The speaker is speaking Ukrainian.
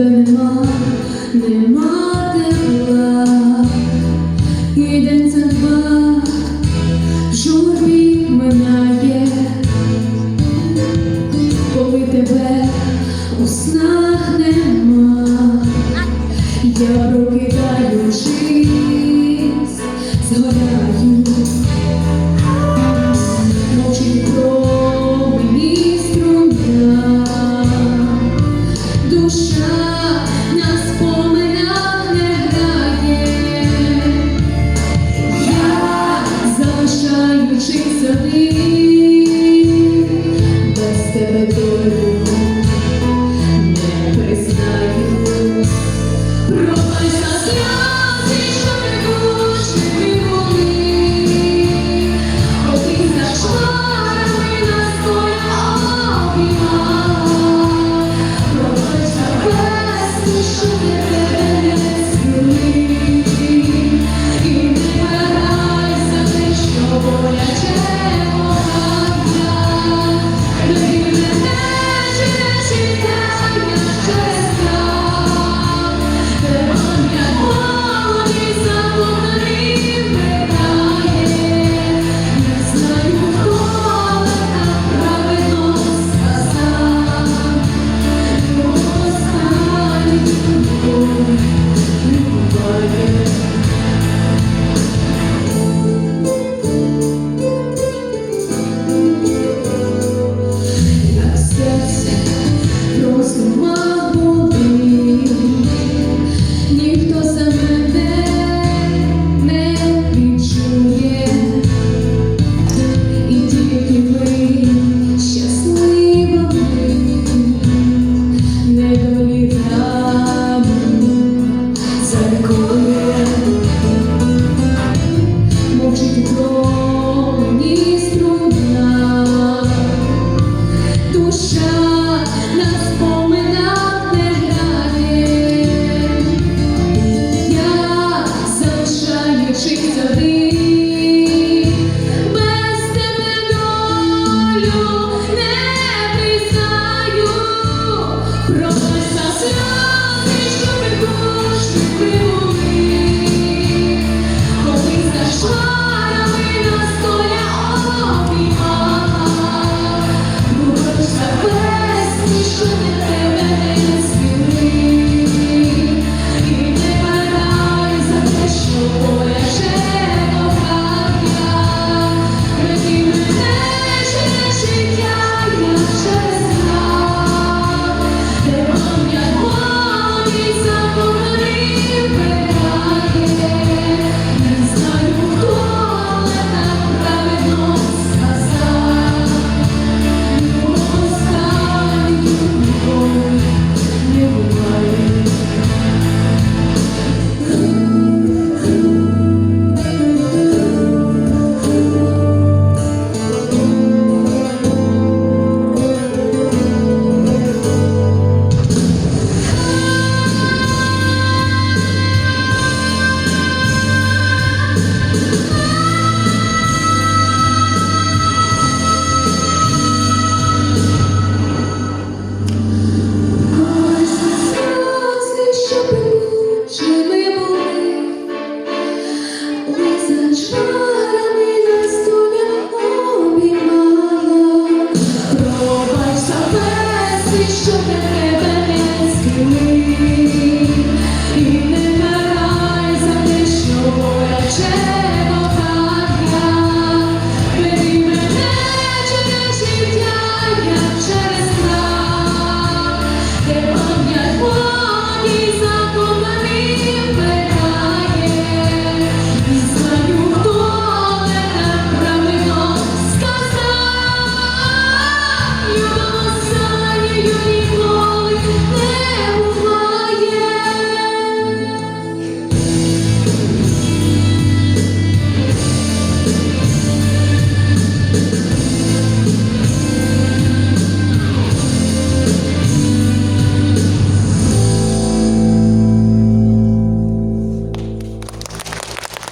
тебе нема, нема тепла, і день за два журбі минає, коли тебе у снах нема, я прокидаю життя. Hallelujah.